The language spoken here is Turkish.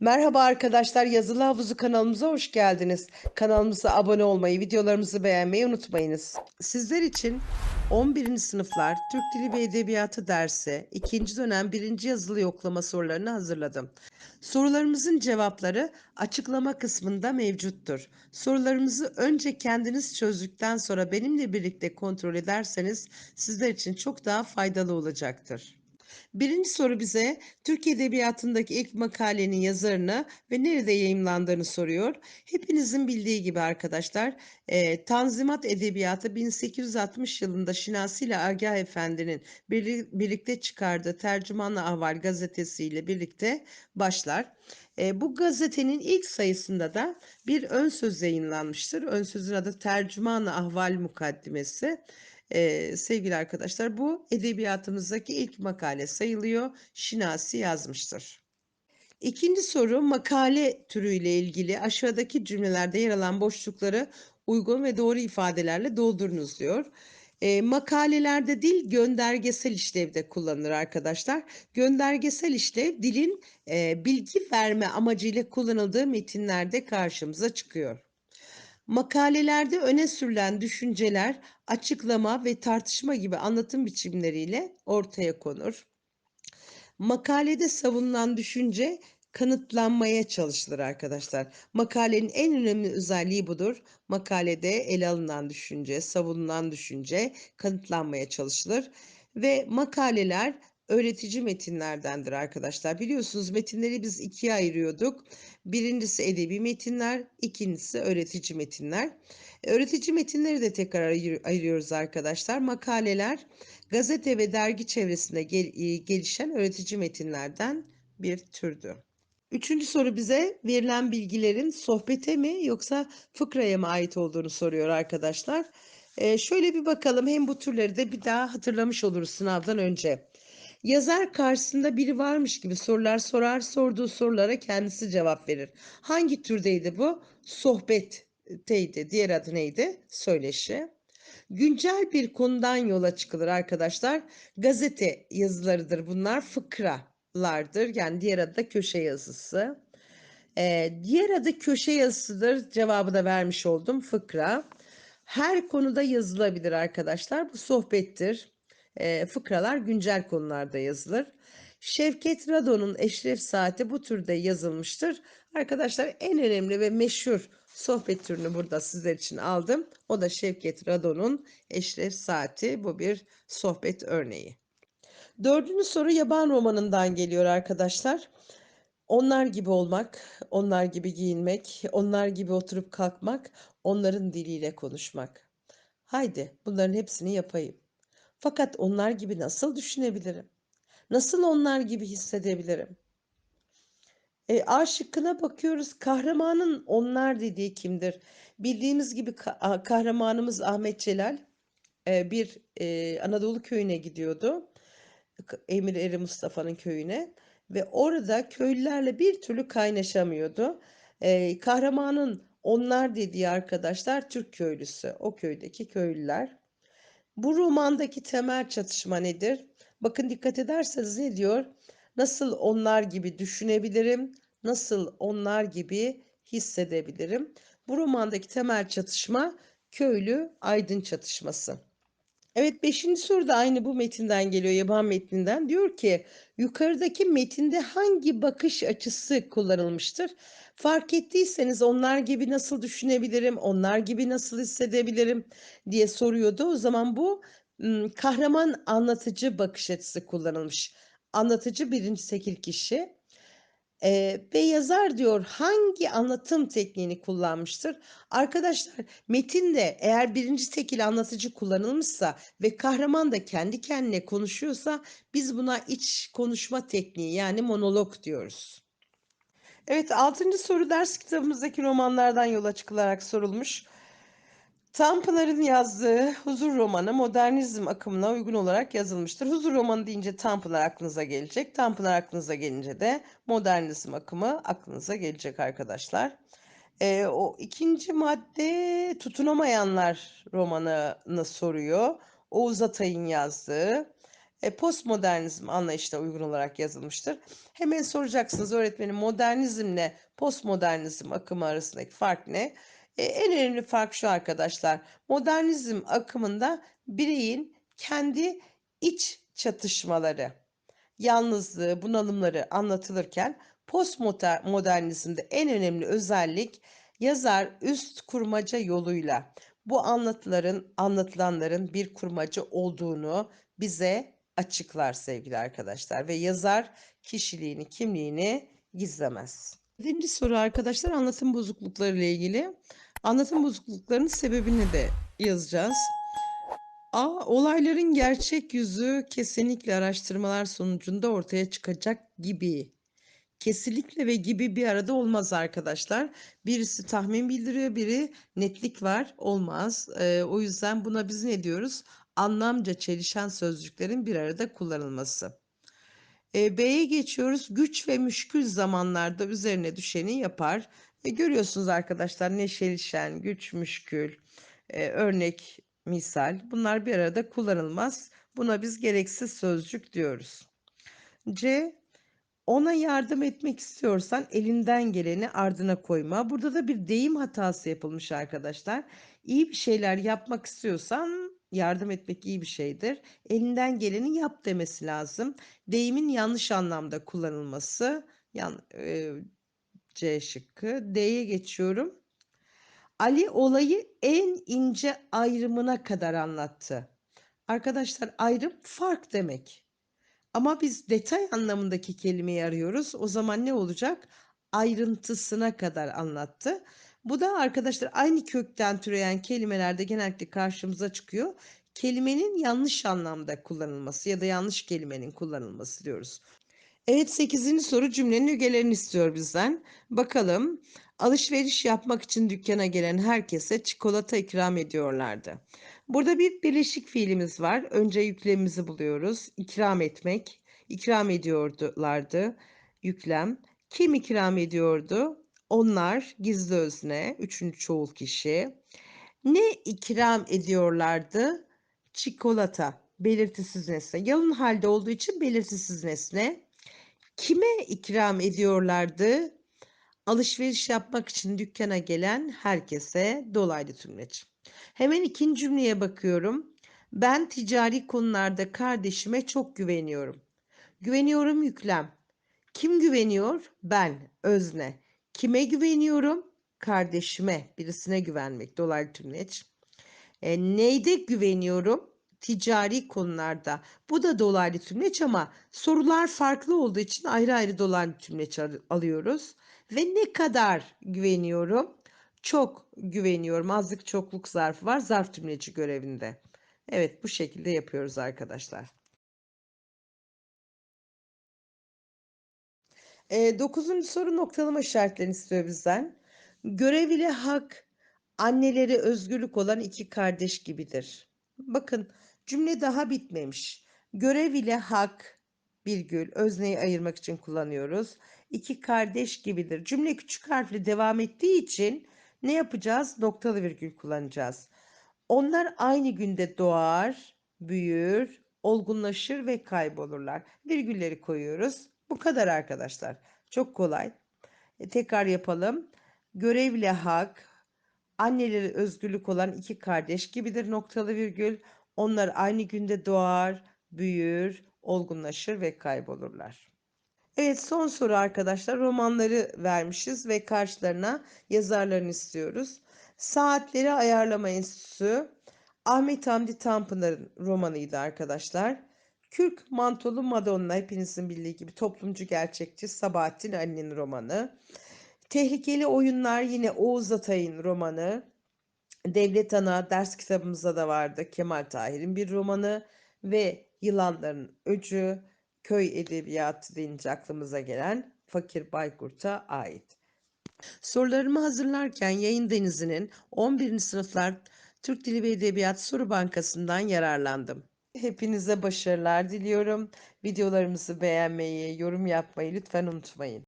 Merhaba arkadaşlar, Yazılı Havuzu kanalımıza hoş geldiniz. Kanalımıza abone olmayı, videolarımızı beğenmeyi unutmayınız. Sizler için 11. sınıflar Türk Dili ve Edebiyatı dersi 2. dönem 1. yazılı yoklama sorularını hazırladım. Sorularımızın cevapları açıklama kısmında mevcuttur. Sorularımızı önce kendiniz çözdükten sonra benimle birlikte kontrol ederseniz sizler için çok daha faydalı olacaktır. Birinci soru bize Türk Edebiyatı'ndaki ilk makalenin yazarını ve nerede yayımlandığını soruyor. Hepinizin bildiği gibi arkadaşlar e, Tanzimat Edebiyatı 1860 yılında Şinasi ile Agah Efendi'nin birli- birlikte çıkardığı Tercümanı Ahval gazetesiyle birlikte başlar. E, bu gazetenin ilk sayısında da bir ön söz yayınlanmıştır. Ön sözün adı Tercümanı Ahval Mukaddimesi. Ee, sevgili arkadaşlar bu edebiyatımızdaki ilk makale sayılıyor. Şinasi yazmıştır. İkinci soru makale türüyle ilgili aşağıdaki cümlelerde yer alan boşlukları uygun ve doğru ifadelerle doldurunuz diyor. Ee, makalelerde dil göndergesel işlevde kullanılır arkadaşlar. Göndergesel işlev dilin e, bilgi verme amacıyla kullanıldığı metinlerde karşımıza çıkıyor. Makalelerde öne sürülen düşünceler açıklama ve tartışma gibi anlatım biçimleriyle ortaya konur. Makalede savunulan düşünce kanıtlanmaya çalışılır arkadaşlar. Makalenin en önemli özelliği budur. Makalede ele alınan düşünce, savunulan düşünce kanıtlanmaya çalışılır ve makaleler öğretici metinlerdendir arkadaşlar. Biliyorsunuz metinleri biz ikiye ayırıyorduk. Birincisi edebi metinler, ikincisi öğretici metinler. E, Öğretici metinleri de tekrar ayır- ayırıyoruz arkadaşlar. Makaleler gazete ve dergi çevresinde e, gelişen öğretici metinlerden bir türdü. Üçüncü soru bize verilen bilgilerin sohbete mi yoksa fıkraya mı ait olduğunu soruyor arkadaşlar. E, şöyle bir bakalım hem bu türleri de bir daha hatırlamış oluruz sınavdan önce. Yazar karşısında biri varmış gibi sorular sorar, sorduğu sorulara kendisi cevap verir. Hangi türdeydi bu? Sohbetteydi. Diğer adı neydi? Söyleşi. Güncel bir konudan yola çıkılır arkadaşlar. Gazete yazılarıdır bunlar. Fıkralardır. Yani diğer adı da köşe yazısı. Ee, diğer adı köşe yazısıdır. Cevabı da vermiş oldum. Fıkra. Her konuda yazılabilir arkadaşlar. Bu sohbettir. Ee, fıkralar güncel konularda yazılır. Şevket Radon'un Eşref Saati bu türde yazılmıştır. Arkadaşlar en önemli ve meşhur sohbet türünü burada sizler için aldım. O da Şevket Radon'un Eşref Saati. Bu bir sohbet örneği. Dördüncü soru yaban romanından geliyor arkadaşlar. Onlar gibi olmak, onlar gibi giyinmek, onlar gibi oturup kalkmak, onların diliyle konuşmak. Haydi bunların hepsini yapayım. Fakat onlar gibi nasıl düşünebilirim? Nasıl onlar gibi hissedebilirim? E, A şıkkına bakıyoruz. Kahramanın onlar dediği kimdir? Bildiğimiz gibi kahramanımız Ahmet Celal e, bir e, Anadolu köyüne gidiyordu. Emir Eri Mustafa'nın köyüne ve orada köylülerle bir türlü kaynaşamıyordu. E, kahramanın onlar dediği arkadaşlar Türk köylüsü, o köydeki köylüler. Bu romandaki temel çatışma nedir? Bakın dikkat ederseniz ne diyor? Nasıl onlar gibi düşünebilirim? Nasıl onlar gibi hissedebilirim? Bu romandaki temel çatışma köylü aydın çatışması. Evet beşinci soru da aynı bu metinden geliyor yaban metninden. Diyor ki yukarıdaki metinde hangi bakış açısı kullanılmıştır? Fark ettiyseniz onlar gibi nasıl düşünebilirim, onlar gibi nasıl hissedebilirim diye soruyordu. O zaman bu kahraman anlatıcı bakış açısı kullanılmış. Anlatıcı birinci tekil kişi. Ee, ve yazar diyor hangi anlatım tekniğini kullanmıştır? Arkadaşlar metinde eğer birinci tekil anlatıcı kullanılmışsa ve kahraman da kendi kendine konuşuyorsa biz buna iç konuşma tekniği yani monolog diyoruz. Evet altıncı soru ders kitabımızdaki romanlardan yola çıkılarak sorulmuş. Tanpınar'ın yazdığı Huzur romanı modernizm akımına uygun olarak yazılmıştır. Huzur romanı deyince Tanpınar aklınıza gelecek. Tanpınar aklınıza gelince de modernizm akımı aklınıza gelecek arkadaşlar. Ee, o ikinci madde Tutunamayanlar romanını soruyor. Oğuz Atay'ın yazdığı. e, postmodernizm anlayışına uygun olarak yazılmıştır. Hemen soracaksınız öğretmenim modernizmle postmodernizm akımı arasındaki fark ne? E, en önemli fark şu arkadaşlar. Modernizm akımında bireyin kendi iç çatışmaları, yalnızlığı, bunalımları anlatılırken postmodernizmde en önemli özellik yazar üst kurmaca yoluyla bu anlatıların, anlatılanların bir kurmaca olduğunu bize açıklar sevgili arkadaşlar ve yazar kişiliğini, kimliğini gizlemez. Birinci soru arkadaşlar anlatım bozuklukları ile ilgili. Anlatım bozukluklarının sebebini de yazacağız. A. Olayların gerçek yüzü kesinlikle araştırmalar sonucunda ortaya çıkacak gibi. Kesinlikle ve gibi bir arada olmaz arkadaşlar. Birisi tahmin bildiriyor, biri netlik var. Olmaz. Ee, o yüzden buna biz ne diyoruz? Anlamca çelişen sözcüklerin bir arada kullanılması. Ee, B'ye geçiyoruz. Güç ve müşkül zamanlarda üzerine düşeni yapar. E, görüyorsunuz arkadaşlar neşelişen, güç, müşkül, e, örnek, misal bunlar bir arada kullanılmaz. Buna biz gereksiz sözcük diyoruz. C ona yardım etmek istiyorsan elinden geleni ardına koyma. Burada da bir deyim hatası yapılmış arkadaşlar. İyi bir şeyler yapmak istiyorsan yardım etmek iyi bir şeydir. Elinden geleni yap demesi lazım. Deyimin yanlış anlamda kullanılması. Yan, e, C şıkkı. D'ye geçiyorum. Ali olayı en ince ayrımına kadar anlattı. Arkadaşlar ayrım fark demek. Ama biz detay anlamındaki kelimeyi arıyoruz. O zaman ne olacak? Ayrıntısına kadar anlattı. Bu da arkadaşlar aynı kökten türeyen kelimelerde genellikle karşımıza çıkıyor. Kelimenin yanlış anlamda kullanılması ya da yanlış kelimenin kullanılması diyoruz. Evet 8. soru cümlenin ögelerini istiyor bizden. Bakalım alışveriş yapmak için dükkana gelen herkese çikolata ikram ediyorlardı. Burada bir birleşik fiilimiz var. Önce yüklemimizi buluyoruz. İkram etmek. İkram ediyorlardı. Yüklem. Kim ikram ediyordu? Onlar gizli özne. Üçüncü çoğul kişi. Ne ikram ediyorlardı? Çikolata. Belirtisiz nesne. Yalın halde olduğu için belirtisiz nesne. Kime ikram ediyorlardı? Alışveriş yapmak için dükkana gelen herkese dolaylı tümleç. Hemen ikinci cümleye bakıyorum. Ben ticari konularda kardeşime çok güveniyorum. Güveniyorum yüklem. Kim güveniyor? Ben, özne. Kime güveniyorum? Kardeşime, birisine güvenmek, dolaylı tümleç. E, neyde güveniyorum? Ticari konularda. Bu da dolaylı tümleç ama sorular farklı olduğu için ayrı ayrı dolaylı tümleç alıyoruz. Ve ne kadar güveniyorum? Çok güveniyorum. Azlık çokluk zarfı var. Zarf tümleci görevinde. Evet bu şekilde yapıyoruz arkadaşlar. E, dokuzuncu soru noktalama işaretlerini istiyor bizden. Görev ile hak anneleri özgürlük olan iki kardeş gibidir. Bakın Cümle daha bitmemiş. Görev ile hak virgül özneyi ayırmak için kullanıyoruz. İki kardeş gibidir. Cümle küçük harfle devam ettiği için ne yapacağız? Noktalı virgül kullanacağız. Onlar aynı günde doğar, büyür, olgunlaşır ve kaybolurlar. Virgülleri koyuyoruz. Bu kadar arkadaşlar. Çok kolay. E, tekrar yapalım. Görevle hak, anneleri özgürlük olan iki kardeş gibidir noktalı virgül. Onlar aynı günde doğar, büyür, olgunlaşır ve kaybolurlar. Evet son soru arkadaşlar romanları vermişiz ve karşılarına yazarlarını istiyoruz. Saatleri Ayarlama Enstitüsü Ahmet Hamdi Tanpınar'ın romanıydı arkadaşlar. Kürk Mantolu Madonna hepinizin bildiği gibi toplumcu gerçekçi Sabahattin Ali'nin romanı. Tehlikeli Oyunlar yine Oğuz Atay'ın romanı. Devlet Ana ders kitabımızda da vardı Kemal Tahir'in bir romanı ve Yılanların Öcü, köy edebiyatı deyince aklımıza gelen Fakir Baykurt'a ait. Sorularımı hazırlarken Yayın Denizi'nin 11. sınıflar Türk Dili ve Edebiyatı Soru Bankası'ndan yararlandım. Hepinize başarılar diliyorum. Videolarımızı beğenmeyi, yorum yapmayı lütfen unutmayın.